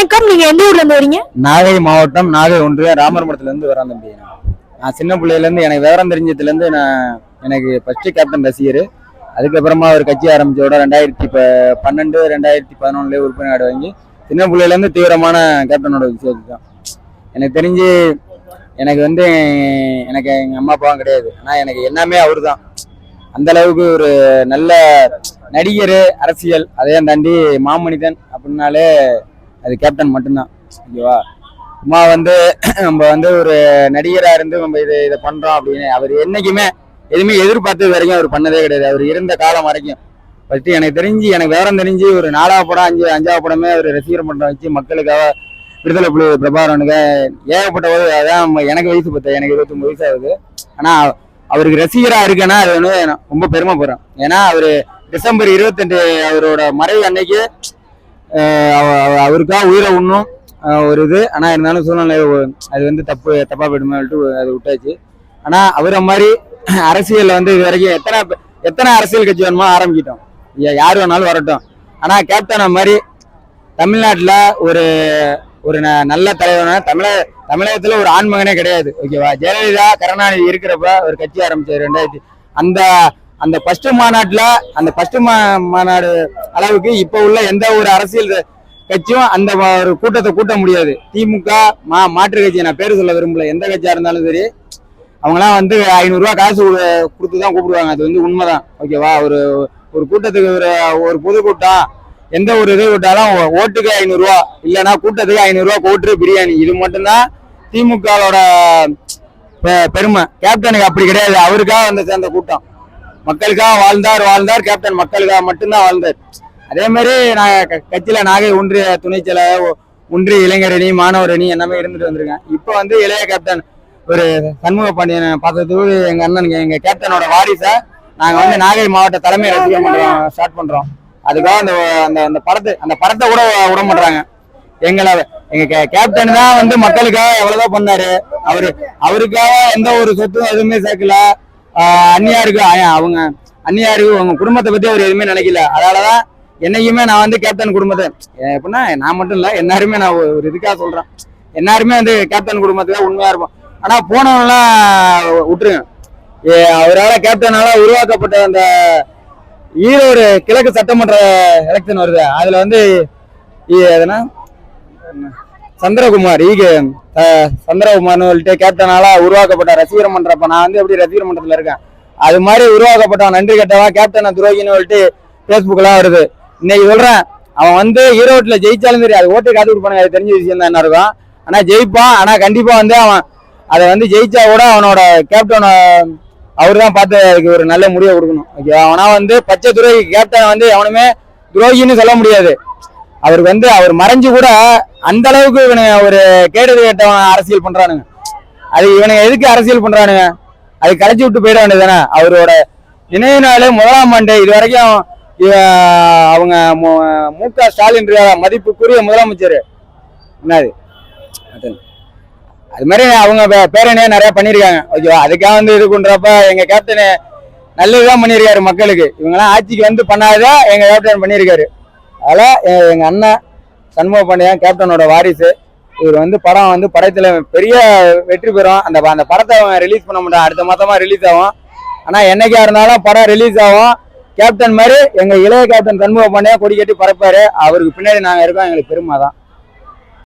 வணக்கம். நீங்க எந்த ஊர்ல இருந்து வரீங்க? நாகை மாவட்டம் நாகை ஒன்றிய ராமர்மடத்துல இருந்து வரேன் தம்பி. நான் சின்ன பிள்ளையில இருந்து எனக்கு விவரம் தெரிஞ்சதுல இருந்து நான் எனக்கு ஃபர்ஸ்ட் கேப்டன் ரசிகர். அதுக்கப்புறமா அவர் கட்சி ஆரம்பிச்சோட ரெண்டாயிரத்தி ப பன்னெண்டு ரெண்டாயிரத்தி பதினொன்னுலேயே உறுப்பினர் வாங்கி சின்ன பிள்ளையில இருந்து தீவிரமான கேப்டனோட விஷயத்து தான். எனக்கு தெரிஞ்சு எனக்கு வந்து எனக்கு எங்க அம்மா அப்பாவும் கிடையாது. ஆனா எனக்கு எல்லாமே அவர் தான் அந்த அளவுக்கு ஒரு நல்ல நடிகர் அரசியல் அதையும் தாண்டி மாமனிதன் அப்படின்னாலே அது கேப்டன் மட்டும்தான் ஓகேவா? சும்மா வந்து நம்ம வந்து ஒரு நடிகராக இருந்து நம்ம இதை இதை பண்ணுறோம் அப்படின்னு அவர் என்னைக்குமே எதுவுமே எதிர்பார்த்தது வரைக்கும் அவர் பண்ணதே கிடையாது. அவர் இருந்த காலம் வரைக்கும். ஃபஸ்ட்டு எனக்கு தெரிஞ்சு எனக்கு விவரம் தெரிஞ்சு ஒரு நாலாவது படம் அஞ்சு அஞ்சாவது படமே அவர் ரசிகர் பண்றம் வச்சு மக்களுக்காக விடுதலை புலி பிரபாகரனுக்கு ஏகப்பட்ட போது அதான் எனக்கு வயசு பத்த எனக்கு இருபத்தொம்பது வயசு ஆகுது. ஆனால் அவருக்கு ரசிகராக இருக்கேன்னா அது வந்து நான் ரொம்ப பெருமைப்படுறேன் ஏன்னா அவர் டிசம்பர் இருபத்தெண்டு அவரோட மறைவு அன்னைக்கு அவருக்காக உயிரை உண்ணும் ஒரு இது. ஆனால் இருந்தாலும் சூழ்நிலை அது வந்து தப்பு தப்பாக போயிடுமே அது விட்டாச்சு. ஆனால் அவரை மாதிரி அரசியலில் வந்து இது வரைக்கும் எத்தனை எத்தனை அரசியல் கட்சி வேணுமோ ஆரம்பிக்கிட்டோம். யார் வேணாலும் வரட்டும். ஆனால் கேப்டனை மாதிரி தமிழ்நாட்டில் ஒரு ஒரு ந- நல்ல தலைவனா தமிழக தமிழகத்துல ஒரு ஆண்மகனே கிடையாது. ஓகேவா? ஜெயலலிதா கருணாநிதி இருக்கிறப்ப ஒரு கட்சி ஆரம்பிச்சாரு ரெண்டாயிரத்தி அந்த அந்த ஃபர்ஸ்ட் மாநாட்டில் அந்த ஃபர்ஸ்ட் மா மாநாடு அளவுக்கு இப்போ உள்ள எந்த ஒரு அரசியல் கட்சியும் அந்த ஒரு கூட்டத்தை கூட்ட முடியாது. திமுக மா மாற்று கட்சி நான் பேர் சொல்ல விரும்பல. எந்த கட்சியாக இருந்தாலும் சரி அவங்களாம் வந்து ஐநூறுரூவா காசு கொடுத்து தான் கூப்பிடுவாங்க. அது வந்து உண்மைதான். ஓகேவா ஒரு ஒரு கூட்டத்துக்கு ஒரு ஒரு பொதுக்கூட்டம் எந்த ஒரு இது விட்டாலும் ஓட்டுக்கு ஐநூறுரூவா இல்லைன்னா கூட்டத்துக்கு ஐநூறுரூவா கோட்டு பிரியாணி. இது மட்டும்தான் திமுகவோட பெ- பெருமை. கேப்டனுக்கு அப்படி கிடையாது. அவருக்காக வந்து சேர்ந்த கூட்டம். மக்களுக்காக வாழ்ந்தார் வாழ்ந்தார். கேப்டன் மக்களுக்காக மட்டும்தான் வாழ்ந்தார். அதே மாதிரி நான் க- கட்சியில நாகை ஒன்றிய துணைச் ஒன்றிய இளைஞர் அணி மாணவர் அணி எல்லாமே இருந்துட்டு வந்திருக்கேன். இப்போ வந்து இளைய கேப்டன் ஒரு சண்முக பாண்டியனை பார்த்ததுக்கு எங்க அண்ணன் எங்க கேப்டனோட வாரிசை நாங்க வந்து நாகை மாவட்ட தலைமை ரசிக மன்றம் ஸ்டார்ட் பண்றோம். அதுக்காக அந்த அந்த அந்த படத்தை அந்த படத்தை கூட விட மாட்டாங்க எங்களை எங்க கே- கேப்டன் தான் வந்து மக்களுக்காக எவ்வளவுதான் பண்ணாரு. அவரு அவருக்காக எந்த ஒரு சொத்தும் எதுவுமே சேர்க்கல. அந்நியாருக்கு அவங்க அந்நியாருக்கு அவங்க குடும்பத்தை பத்தி அவர் எதுவுமே நினைக்கல. அதனாலதான் என்னைக்குமே நான் வந்து கேப்டன் குடும்பத்தை எப்படின்னா நான் மட்டும் இல்லை எல்லாருமே நான் ஒரு இதுக்காக சொல்றேன். எல்லாருமே வந்து கேப்டன் குடும்பத்துக்காக உண்மையா இருப்போம். ஆனா போனவங்கலாம் விட்டுருங்க. ஏ, கேப்டனால உருவாக்கப்பட்ட அந்த ஈரோடு கிழக்கு சட்டமன்ற எலெக்ஷன் வருது. அதுல வந்து எதுனா சந்திரகுமார் ஈகே சந்திரகுமார்னு சொல்லிட்டு கேப்டனால உருவாக்கப்பட்ட ரசிகர் மன்றம் நான் வந்து எப்படி ரசிகர் மன்றத்தில் இருக்கேன்? அது மாதிரி உருவாக்கப்பட்டவன் நன்றி கெட்டவன் கேப்டனை துரோகின்னு சொல்லிட்டு ஃபேஸ்புக்கெலாம் வருது. இன்னைக்கு சொல்கிறேன் அவன் வந்து ஈரோட்டில் ஜெயிச்சாலும் சரி அது ஓட்டு காத்து கொடுப்பானுங்க அது தெரிஞ்ச விஷயம் தான் என்ன இருக்கும். ஆனால் ஜெயிப்பான் ஆனால் கண்டிப்பாக வந்து அவன் அதை வந்து ஜெயிச்சா கூட அவனோட கேப்டனை அவர் தான் பார்த்து அதுக்கு ஒரு நல்ல முடிவை கொடுக்கணும். ஓகே அவனா வந்து பச்சை துரோகி கேப்டன் வந்து எவனுமே துரோகின்னு சொல்ல முடியாது. அவருக்கு வந்து அவர் மறைஞ்சு கூட அந்த அளவுக்கு இவனுங்க ஒரு கேட்டது கேட்டவன் அரசியல் பண்றானுங்க. அது இவனுங்க எதுக்கு அரசியல் பண்றானுங்க? அது கலைச்சு விட்டு போயிட வேண்டியதானே அவரோட நினைவு நாள் முதலாம் ஆண்டு. இது வரைக்கும் அவங்க மு க ஸ்டாலின் மதிப்புக்குரிய முதலமைச்சர். என்னது? அது மாதிரி அவங்க பே- பேரனே நிறைய பண்ணியிருக்காங்க. ஓகேவா அதுக்காக வந்து இது பண்றப்ப எங்க கேப்டனு நல்லதுதான் பண்ணியிருக்காரு மக்களுக்கு. இவங்கெல்லாம் ஆட்சிக்கு வந்து பண்ணாதான் எங்க கேப்டன் பண்ணியிருக்காரு. அதனால எங்கள் எங்க அண்ணன் சண்முக பாண்டியன் கேப்டனோட வாரிசு. இவர் வந்து படம் வந்து படத்தில் பெரிய வெற்றி பெறும் அந்த அந்த படத்தை அவன் ரிலீஸ் பண்ண முடியாது அடுத்த மாதமாக ரிலீஸ் ஆகும். ஆனால் என்னைக்கா இருந்தாலும் படம் ரிலீஸ் ஆகும். கேப்டன் மாதிரி எங்கள் இளைய கேப்டன் சண்முக பாண்டியன் கொடி கட்டி பறப்பாரு. அவருக்கு பின்னாடி நாங்கள் இருக்கோம். எங்களுக்கு பெருமை தான்.